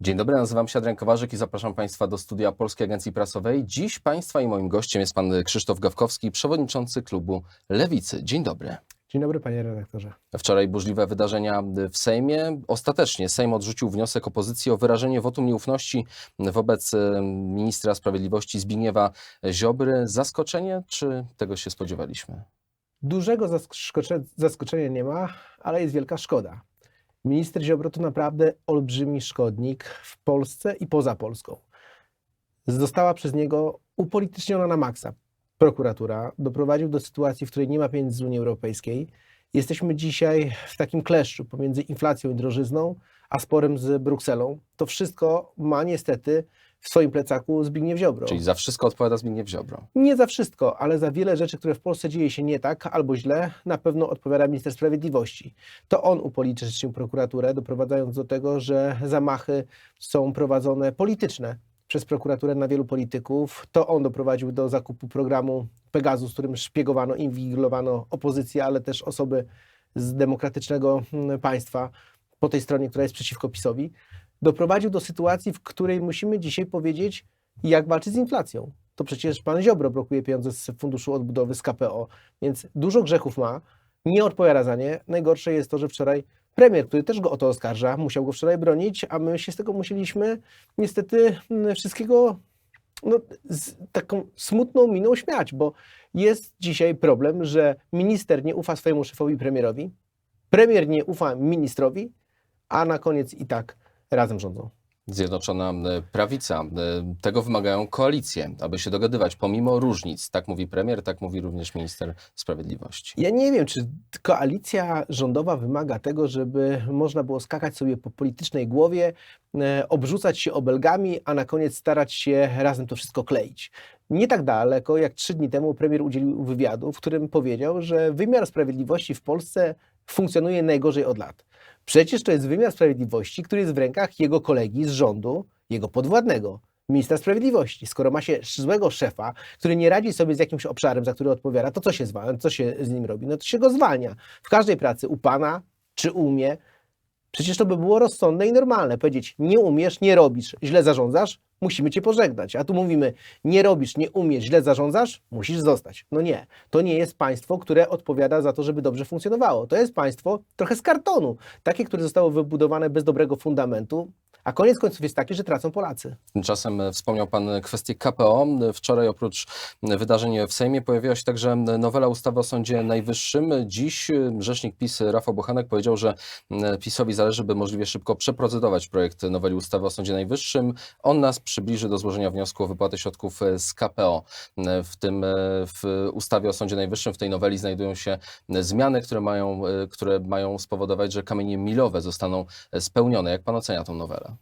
Dzień dobry, nazywam się Adrian Kowarzyk i zapraszam Państwa do studia Polskiej Agencji Prasowej. Dziś Państwa i moim gościem jest Pan Krzysztof Gawkowski, przewodniczący klubu Lewicy. Dzień dobry. Dzień dobry, panie redaktorze. Wczoraj burzliwe wydarzenia w Sejmie. Ostatecznie Sejm odrzucił wniosek opozycji o wyrażenie wotum nieufności wobec e, ministra sprawiedliwości Zbigniewa Ziobry. Zaskoczenie, czy tego się spodziewaliśmy? Dużego zaskocze- zaskoczenia nie ma, ale jest wielka szkoda. Minister Ziobro to naprawdę olbrzymi szkodnik w Polsce i poza Polską. Została przez niego upolityczniona na maksa prokuratura. Doprowadził do sytuacji, w której nie ma pieniędzy z Unii Europejskiej. Jesteśmy dzisiaj w takim kleszczu pomiędzy inflacją i drożyzną, a sporem z Brukselą. To wszystko ma niestety w swoim plecaku Zbigniew Ziobro. Czyli za wszystko odpowiada Zbigniew Ziobro. Nie za wszystko, ale za wiele rzeczy, które w Polsce dzieje się nie tak albo źle, na pewno odpowiada minister sprawiedliwości. To on upolitycznił prokuraturę, doprowadzając do tego, że zamachy są prowadzone polityczne przez prokuraturę na wielu polityków. To on doprowadził do zakupu programu Pegasus, którym szpiegowano, inwigilowano opozycję, ale też osoby z demokratycznego mm, państwa po tej stronie, która jest przeciwko PiSowi. Doprowadził do sytuacji, w której musimy dzisiaj powiedzieć, jak walczyć z inflacją. To przecież pan Ziobro blokuje pieniądze z Funduszu Odbudowy, z KPO, więc dużo grzechów ma, nie odpowiada za nie. Najgorsze jest to, że wczoraj premier, który też go o to oskarża, musiał go wczoraj bronić, a my się z tego musieliśmy niestety mm, wszystkiego no, z taką smutną miną śmiać, bo jest dzisiaj problem, że minister nie ufa swojemu szefowi premierowi, premier nie ufa ministrowi, a na koniec i tak razem rządzą. Zjednoczona e, Prawica. e, Tego wymagają koalicje, aby się dogadywać pomimo różnic. Tak mówi premier, tak mówi również minister sprawiedliwości. Ja nie wiem, czy koalicja rządowa wymaga tego, żeby można było skakać sobie po politycznej głowie, e, obrzucać się obelgami, a na koniec starać się razem to wszystko kleić. Nie tak daleko, jak trzy dni temu premier udzielił wywiadu, w którym powiedział, że wymiar sprawiedliwości w Polsce funkcjonuje najgorzej od lat. Przecież to jest wymiar sprawiedliwości, który jest w rękach jego kolegi z rządu, jego podwładnego, ministra sprawiedliwości. Skoro ma się złego szefa, który nie radzi sobie z jakimś obszarem, za który odpowiada, to co się, zwa- co się z nim robi? No to się go zwalnia. W każdej pracy u pana czy u mnie. Przecież to by było rozsądne i normalne. Powiedzieć, nie umiesz, nie robisz, źle zarządzasz, musimy cię pożegnać. A tu mówimy, nie robisz, nie umiesz, źle zarządzasz, musisz zostać. No nie, to nie jest państwo, które odpowiada za to, żeby dobrze funkcjonowało. To jest państwo trochę z kartonu, takie, które zostało wybudowane bez dobrego fundamentu, a koniec końców jest taki, że tracą Polacy. Tymczasem wspomniał Pan kwestię KPO. Wczoraj oprócz wydarzeń w Sejmie pojawiła się także nowela ustawy o Sądzie Najwyższym. Dziś rzecznik PiS Rafał Bochanek powiedział, że PiSowi zależy, by możliwie szybko przeprocedować projekt noweli ustawy o Sądzie Najwyższym. On nas przybliży do złożenia wniosku o wypłatę środków z KPO. W tym w ustawie o Sądzie Najwyższym, w tej noweli znajdują się zmiany, które mają, które mają spowodować, że kamienie milowe zostaną spełnione. Jak Pan ocenia tą nowelę?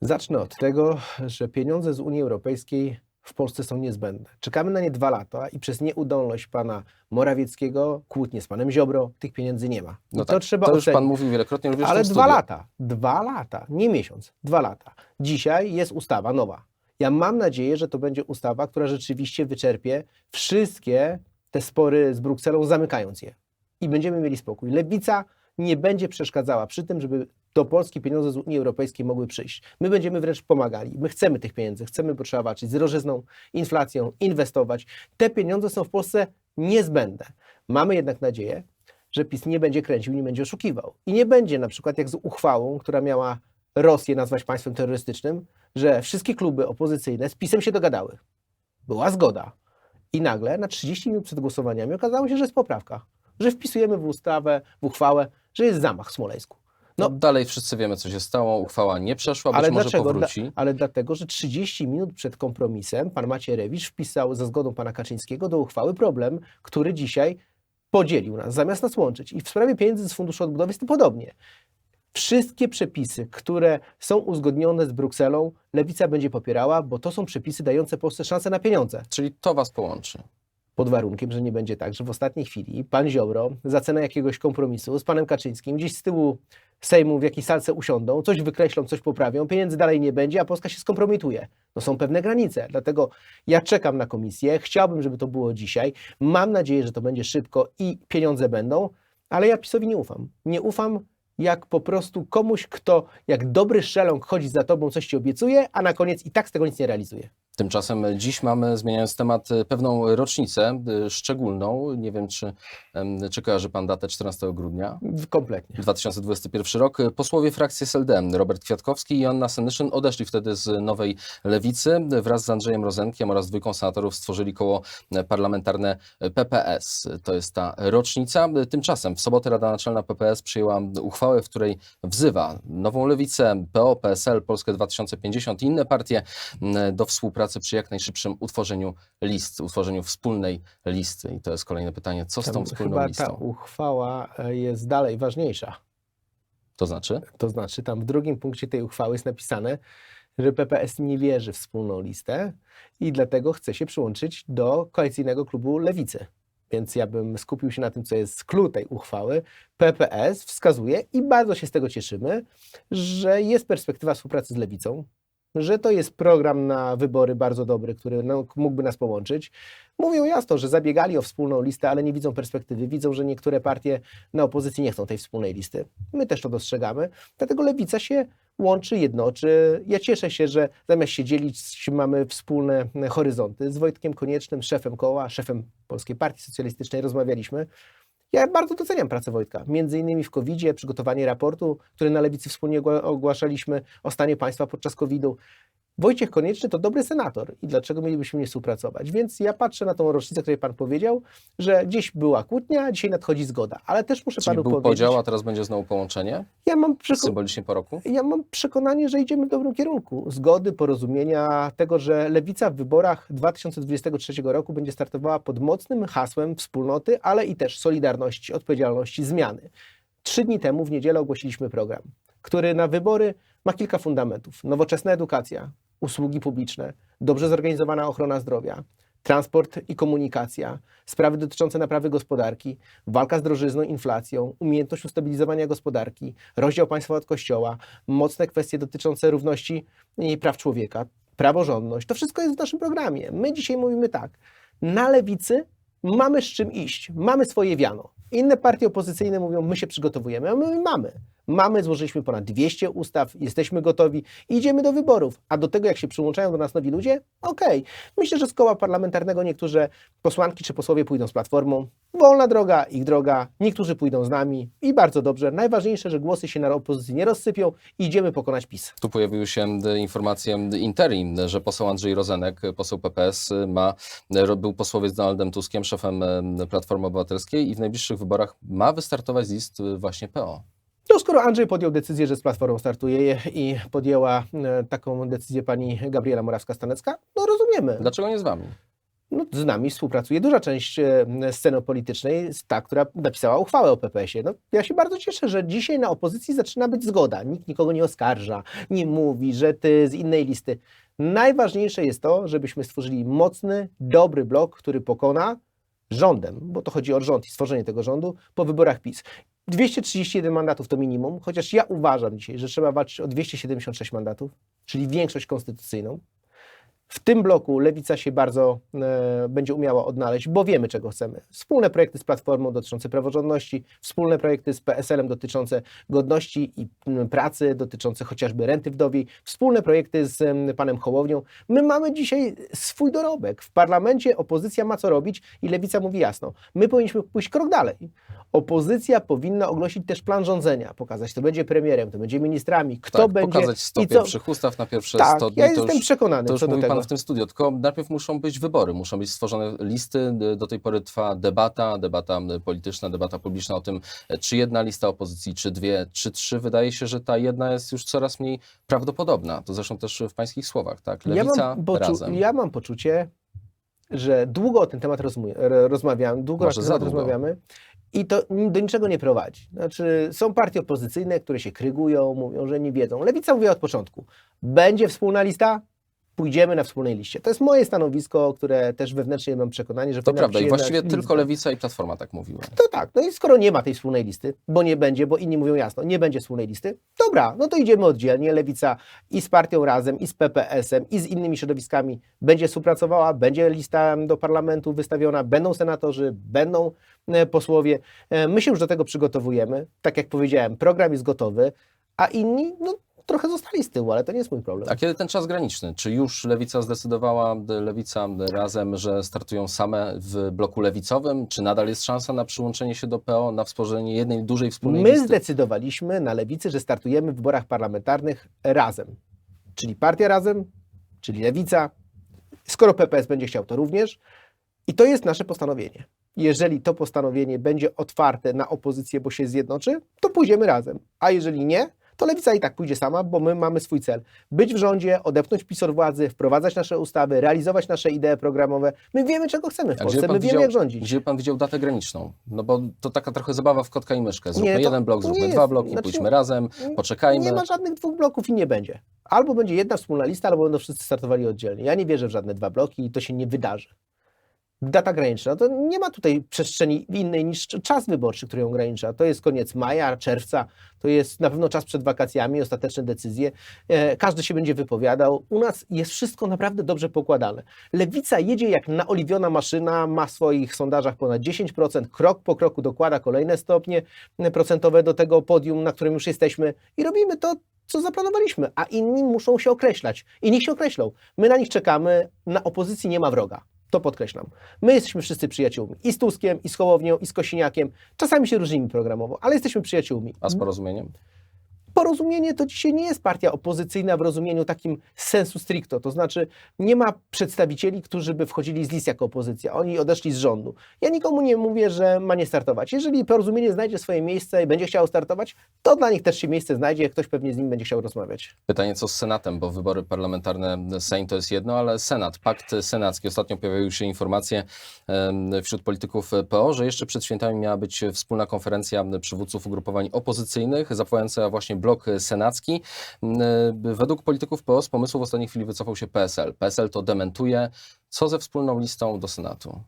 Zacznę od tego, że pieniądze z Unii Europejskiej w Polsce są niezbędne. Czekamy na nie dwa lata i przez nieudolność pana Morawieckiego, kłótnie z panem Ziobro, tych pieniędzy nie ma. I No to tak, trzeba to już Pan mówił wielokrotnie również Ale dwa studiu. lata, dwa lata, nie miesiąc, dwa lata. Dzisiaj jest ustawa nowa. Ja mam nadzieję, że to będzie ustawa, która rzeczywiście wyczerpie wszystkie te spory z Brukselą, zamykając je. I będziemy mieli spokój. Lewica nie będzie przeszkadzała przy tym, żeby do Polski pieniądze z Unii Europejskiej mogły przyjść. My będziemy wręcz pomagali. My chcemy tych pieniędzy, chcemy, bo trzeba walczyć z drożyzną, inflacją, inwestować. Te pieniądze są w Polsce niezbędne. Mamy jednak nadzieję, że PiS nie będzie kręcił, nie będzie oszukiwał. I nie będzie na przykład jak z uchwałą, która miała Rosję nazwać państwem terrorystycznym, że wszystkie kluby opozycyjne z PiSem się dogadały. Była zgoda. I nagle na 30 minut przed głosowaniami okazało się, że jest poprawka. Że wpisujemy w ustawę, w uchwałę, że jest zamach w Smoleńsku. No, No. dalej wszyscy wiemy, co się stało. Uchwała nie przeszła, być Ale może dlaczego? powróci. Dla, ale dlatego, że 30 minut przed kompromisem pan Macierewicz wpisał za zgodą pana Kaczyńskiego do uchwały problem, który dzisiaj podzielił nas, zamiast nas łączyć. I w sprawie pieniędzy z Funduszu Odbudowy jest to podobnie. Wszystkie przepisy, które są uzgodnione z Brukselą, Lewica będzie popierała, bo to są przepisy dające Polsce szansę na pieniądze. Czyli to was połączy. Pod warunkiem, że nie będzie tak, że w ostatniej chwili pan Ziobro za cenę jakiegoś kompromisu z panem Kaczyńskim gdzieś z tyłu Sejmu w jakiejś salce usiądą, coś wykreślą, coś poprawią, pieniędzy dalej nie będzie, a Polska się skompromituje. No są pewne granice, dlatego ja czekam na komisję, chciałbym, żeby to było dzisiaj, mam nadzieję, że to będzie szybko i pieniądze będą, ale ja PiSowi nie ufam. Nie ufam jak po prostu komuś, kto jak dobry szeląg chodzi za tobą, coś ci obiecuje, a na koniec i tak z tego nic nie realizuje. Tymczasem dziś mamy, zmieniając temat, pewną rocznicę y, szczególną. Nie wiem, czy, czy kojarzy pan datę 14 grudnia. Kompletnie. 2021 rok. Posłowie frakcji SLD Robert Kwiatkowski i Joanna Senyszyn odeszli wtedy z Nowej Lewicy. Wraz z Andrzejem Rozenkiem oraz dwójką senatorów stworzyli koło parlamentarne PPS. To jest ta rocznica. Tymczasem w sobotę Rada Naczelna PPS przyjęła uchwałę, w której wzywa Nową Lewicę, PO, PSL, Polskę 2050 i inne partie m, do współpracy przy jak najszybszym utworzeniu list, utworzeniu wspólnej listy. I to jest kolejne pytanie, co z tą wspólną chyba listą? ta uchwała e, jest dalej ważniejsza. To znaczy? To znaczy, tam w drugim punkcie tej uchwały jest napisane, że PPS nie wierzy w wspólną listę i dlatego chce się przyłączyć do koalicyjnego klubu Lewicy. Więc ja bym skupił się na tym, co jest clue tej uchwały. PPS wskazuje i bardzo się z tego cieszymy, że jest perspektywa współpracy z Lewicą, że to jest program na wybory bardzo dobry, który no, mógłby nas połączyć. Mówią jasno, że zabiegali o wspólną listę, ale nie widzą perspektywy. Widzą, że niektóre partie na opozycji nie chcą tej wspólnej listy. My też to dostrzegamy. Dlatego lewica się łączy, jednoczy. Ja cieszę się, że zamiast się dzielić, mamy wspólne horyzonty. Z Wojtkiem Koniecznym, szefem koła, szefem Polskiej Partii Socjalistycznej rozmawialiśmy. Ja bardzo doceniam pracę Wojtka. Między innymi w COVID-zie, przygotowanie raportu, który na Lewicy wspólnie ogła- ogłaszaliśmy o stanie państwa podczas COVID-u. Wojciech Konieczny to dobry senator i dlaczego mielibyśmy nie współpracować? Więc ja patrzę na tą rocznicę, której Pan powiedział, że gdzieś była kłótnia, dzisiaj nadchodzi zgoda. Ale też muszę Czyli Panu był powiedzieć, podział, a teraz będzie znowu połączenie? ja mam, przeko- Symbolicznie po roku? ja mam przekonanie, że idziemy w dobrym kierunku. Zgody, porozumienia, tego, że Lewica w wyborach 2023 roku będzie startowała pod mocnym hasłem wspólnoty, ale i też solidarności, odpowiedzialności, zmiany. Trzy dni temu, w niedzielę, ogłosiliśmy program, który na wybory ma kilka fundamentów. Nowoczesna edukacja, usługi publiczne, dobrze zorganizowana ochrona zdrowia, transport i komunikacja, sprawy dotyczące naprawy gospodarki, walka z drożyzną, inflacją, umiejętność ustabilizowania gospodarki, rozdział państwa od kościoła, mocne kwestie dotyczące równości i praw człowieka, praworządność. To wszystko jest w naszym programie. My dzisiaj mówimy tak, na lewicy mamy z czym iść, mamy swoje wiano. Inne partie opozycyjne mówią, my się przygotowujemy, a my mamy. Mamy, złożyliśmy ponad 200 ustaw, jesteśmy gotowi, idziemy do wyborów. A do tego, jak się przyłączają do nas nowi ludzie, okej. Myślę, że z koła parlamentarnego niektóre posłanki czy posłowie pójdą z Platformą. Wolna droga, ich droga. Niektórzy pójdą z nami i bardzo dobrze. Najważniejsze, że głosy się na opozycji nie rozsypią idziemy pokonać PiS. Tu pojawiły się informacje interim, że poseł Andrzej Rozenek, poseł PPS, ma, był posłowie z Donaldem Tuskiem, szefem Platformy Obywatelskiej i w najbliższych wyborach ma wystartować z list właśnie PO. No skoro Andrzej podjął decyzję, że z Platformą startuje i podjęła e, taką decyzję pani Gabriela Morawska-Stanecka, no rozumiemy. Dlaczego nie z wami? No, z nami współpracuje duża część e, sceny politycznej, ta, która napisała uchwałę o PPS-ie. No, ja się bardzo cieszę, że dzisiaj na opozycji zaczyna być zgoda. Nikt nikogo nie oskarża, nie mówi, że ty z innej listy. Najważniejsze jest to, żebyśmy stworzyli mocny, dobry blok, który pokona rządem, bo to chodzi o rząd i stworzenie tego rządu po wyborach PiS. 231 mandatów to minimum, chociaż ja uważam dzisiaj, że trzeba walczyć o 276 mandatów, czyli większość konstytucyjną. W tym bloku Lewica się bardzo e, będzie umiała odnaleźć, bo wiemy, czego chcemy. Wspólne projekty z Platformą dotyczące praworządności, wspólne projekty z PSL-em dotyczące godności i m, pracy, dotyczące chociażby renty wdowiej, wspólne projekty z em, panem Hołownią. My mamy dzisiaj swój dorobek. W parlamencie opozycja ma co robić i Lewica mówi jasno, my powinniśmy pójść krok dalej. Opozycja powinna ogłosić też plan rządzenia, pokazać, kto będzie premierem, kto będzie ministrami, kto tak, będzie... pokazać 100 i co- pierwszych ustaw na pierwsze Tak, 100 dni. ja jestem już, przekonany co do tego. W tym studiu, tylko najpierw muszą być wybory, muszą być stworzone listy. Do tej pory trwa debata, debata polityczna, debata publiczna o tym, czy jedna lista opozycji, czy dwie, czy trzy. Wydaje się, że ta jedna jest już coraz mniej prawdopodobna. To zresztą też w pańskich słowach, tak? Lewica ja mam, razem. ja mam poczucie, że długo o ten temat rozmawiamy, długo Może temat długo. rozmawiamy i to do niczego nie prowadzi. Znaczy, są partie opozycyjne, które się krygują, mówią, że nie wiedzą. Lewica mówiła od początku, będzie wspólna lista, pójdziemy na wspólnej liście. To jest moje stanowisko, które też wewnętrznie mam przekonanie, że To prawda i właściwie lista. tylko Lewica i Platforma tak mówiły. To tak, no i skoro nie ma tej wspólnej listy, bo nie będzie, bo inni mówią jasno, nie będzie wspólnej listy, dobra, no to idziemy oddzielnie. Lewica i z partią razem, i z PPS-em, i z innymi środowiskami będzie współpracowała, będzie lista do parlamentu wystawiona, będą senatorzy, będą e, posłowie. E, My się już do tego przygotowujemy. Tak jak powiedziałem, program jest gotowy, a inni, no trochę zostali z tyłu, ale to nie jest mój problem. A kiedy ten czas graniczny? Czy już Lewica zdecydowała, Lewica razem, że startują same w bloku lewicowym? Czy nadal jest szansa na przyłączenie się do PO, na wsporzenie jednej dużej wspólnej My listy? zdecydowaliśmy na lewicy, że startujemy w wyborach parlamentarnych razem. Czyli partia razem, czyli lewica. Skoro PPS będzie chciał, to również. I to jest nasze postanowienie. Jeżeli to postanowienie będzie otwarte na opozycję, bo się zjednoczy, to pójdziemy razem. A jeżeli nie, to lewica i tak pójdzie sama, bo my mamy swój cel. Być w rządzie, odepchnąć PiS od władzy, wprowadzać nasze ustawy, realizować nasze idee programowe. My wiemy, czego chcemy w Polsce, my wiemy, widział, jak rządzić. gdzie pan widział datę graniczną? No bo to taka trochę zabawa w kotka i myszkę. Zróbmy Nie, to- jeden blok, zróbmy dwa bloki, znaczy- pójdźmy razem, poczekajmy. Nie ma żadnych dwóch bloków i nie będzie. Albo będzie jedna wspólna lista, albo będą wszyscy startowali oddzielnie. Ja nie wierzę w żadne dwa bloki i to się nie wydarzy. Data graniczna, to nie ma tutaj przestrzeni innej niż czas wyborczy, który ją ogranicza. To jest koniec maja, czerwca, to jest na pewno czas przed wakacjami, ostateczne decyzje. E, każdy się będzie wypowiadał. U nas jest wszystko naprawdę dobrze pokładane. Lewica jedzie jak naoliwiona maszyna, ma w swoich sondażach ponad 10%, krok po kroku dokłada kolejne stopnie procentowe do tego podium, na którym już jesteśmy i robimy to, co zaplanowaliśmy, a inni muszą się określać i niech się określą. My na nich czekamy, na opozycji nie ma wroga. To podkreślam. My jesteśmy wszyscy przyjaciółmi. I z Tuskiem, i z Hołownią, i z Kosiniakiem. Czasami się różnimy programowo, ale jesteśmy przyjaciółmi. A z porozumieniem? Porozumienie to dzisiaj nie jest partia opozycyjna w rozumieniu takim sensu stricto, to znaczy nie ma przedstawicieli, którzy by wchodzili z list jako opozycja, oni odeszli z rządu. Ja nikomu nie mówię, że ma nie startować. Jeżeli porozumienie znajdzie swoje miejsce i będzie chciało startować, to dla nich też się miejsce znajdzie, ktoś pewnie z nim będzie chciał rozmawiać. Pytanie co z Senatem, bo wybory parlamentarne Sejm to jest jedno, ale Senat, pakt senacki. Ostatnio pojawiły się informacje wśród polityków PO, że jeszcze przed świętami miała być wspólna konferencja przywódców ugrupowań opozycyjnych, zapowiadająca właśnie blok senacki. M, Według polityków PO z pomysłu w ostatniej chwili wycofał się PSL. PSL to dementuje. Co ze wspólną listą do Senatu?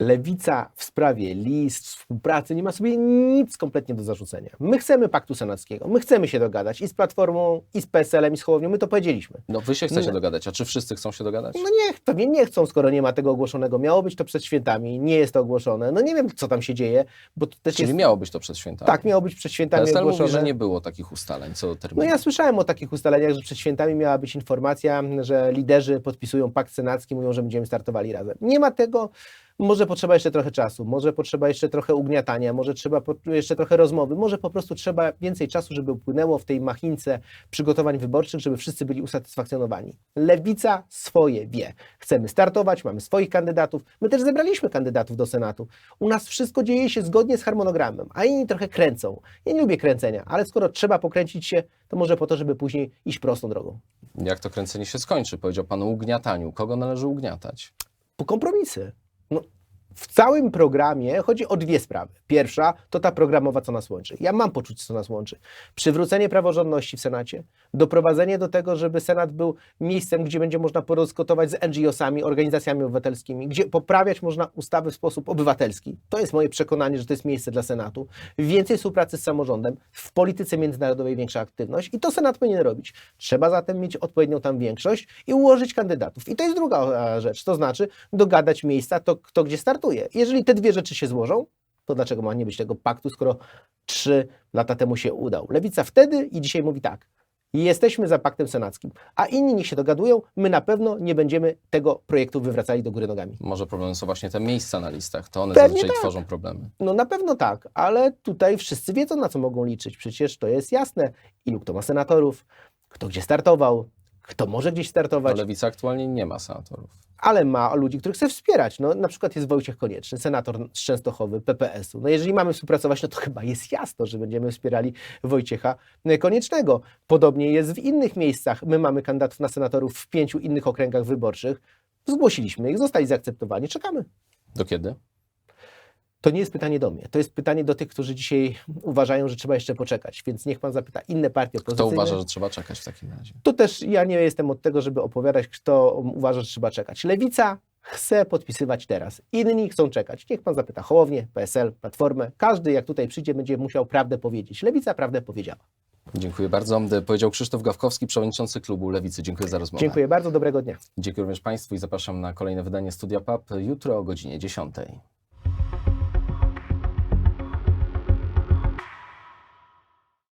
Lewica w sprawie list, współpracy nie ma sobie nic kompletnie do zarzucenia. My chcemy paktu senackiego, my chcemy się dogadać i z Platformą, i z PSL-em, i z Hołownią, my to powiedzieliśmy. No wy się chcecie Nie. dogadać, a czy wszyscy chcą się dogadać? No niech, pewnie nie chcą, skoro nie ma tego ogłoszonego. Miało być to przed świętami, nie jest to ogłoszone. No nie wiem, co tam się dzieje, bo to też Czyli jest... miało być to przed świętami. Tak, miało być przed świętami PSL ogłoszone. mówi, że nie było takich ustaleń co do terminu. No ja słyszałem o takich ustaleniach, że przed świętami miała być informacja, że liderzy podpisują pakt senacki, mówią, że będziemy startowali razem. Nie ma tego. Może potrzeba jeszcze trochę czasu, może potrzeba jeszcze trochę ugniatania, może trzeba jeszcze trochę rozmowy, może po prostu trzeba więcej czasu, żeby upłynęło w tej machince przygotowań wyborczych, żeby wszyscy byli usatysfakcjonowani. Lewica swoje wie. Chcemy startować, mamy swoich kandydatów. My też zebraliśmy kandydatów do Senatu. U nas wszystko dzieje się zgodnie z harmonogramem, a inni trochę kręcą. Ja nie lubię kręcenia, ale skoro trzeba pokręcić się, to może po to, żeby później iść prostą drogą. Jak to kręcenie się skończy? Powiedział pan o ugniataniu. Kogo należy ugniatać? po kompromisy. No, w całym programie chodzi o dwie sprawy. Pierwsza to ta programowa, co nas łączy. Ja mam poczucie, co nas łączy. Przywrócenie praworządności w Senacie, doprowadzenie do tego, żeby Senat był miejscem, gdzie będzie można podyskutować z NGO-sami, organizacjami obywatelskimi, gdzie poprawiać można ustawy w sposób obywatelski. To jest moje przekonanie, że to jest miejsce dla Senatu. Więcej współpracy z samorządem, w polityce międzynarodowej większa aktywność i to Senat powinien robić. Trzeba zatem mieć odpowiednią tam większość i ułożyć kandydatów. I to jest druga e, rzecz, to znaczy dogadać miejsca, to kto gdzie startuje. Jeżeli te dwie rzeczy się złożą, to dlaczego ma nie być tego paktu, skoro trzy lata temu się udał? Lewica wtedy i dzisiaj mówi tak. Jesteśmy za paktem senackim, a inni niech się dogadują. My na pewno nie będziemy tego projektu wywracali do góry nogami. Może problemem są właśnie te miejsca na listach. To one Pewnie zazwyczaj tak. tworzą problemy. No na pewno tak, ale tutaj wszyscy wiedzą, na co mogą liczyć. Przecież to jest jasne, ilu kto ma senatorów, kto gdzie startował, kto może gdzieś No, startować, Lewica aktualnie nie ma senatorów. ale ma ludzi, których chce wspierać. No, na przykład jest Wojciech Konieczny, senator z Częstochowy, PPS-u. No jeżeli mamy współpracować, no to chyba jest jasno, że będziemy wspierali Wojciecha Koniecznego. Podobnie jest w innych miejscach. My mamy kandydatów na senatorów w pięciu innych okręgach wyborczych. Zgłosiliśmy ich, zostali zaakceptowani, czekamy. Do kiedy? To nie jest pytanie do mnie. To jest pytanie do tych, którzy dzisiaj uważają, że trzeba jeszcze poczekać. Więc niech pan zapyta inne partie Kto opozycyjne. uważa, że trzeba czekać w takim razie? Tu też ja nie jestem od tego, żeby opowiadać, kto uważa, że trzeba czekać. Lewica chce podpisywać teraz. Inni chcą czekać. Niech pan zapyta Hołownię, PSL, Platformę. Każdy, jak tutaj przyjdzie, będzie musiał prawdę powiedzieć. Lewica prawdę powiedziała. Dziękuję bardzo. Powiedział Krzysztof Gawkowski, przewodniczący klubu Lewicy. Dziękuję za rozmowę. Dziękuję bardzo, dobrego dnia. Dziękuję również Państwu i zapraszam na kolejne wydanie Studia PAP jutro o godzinie 10.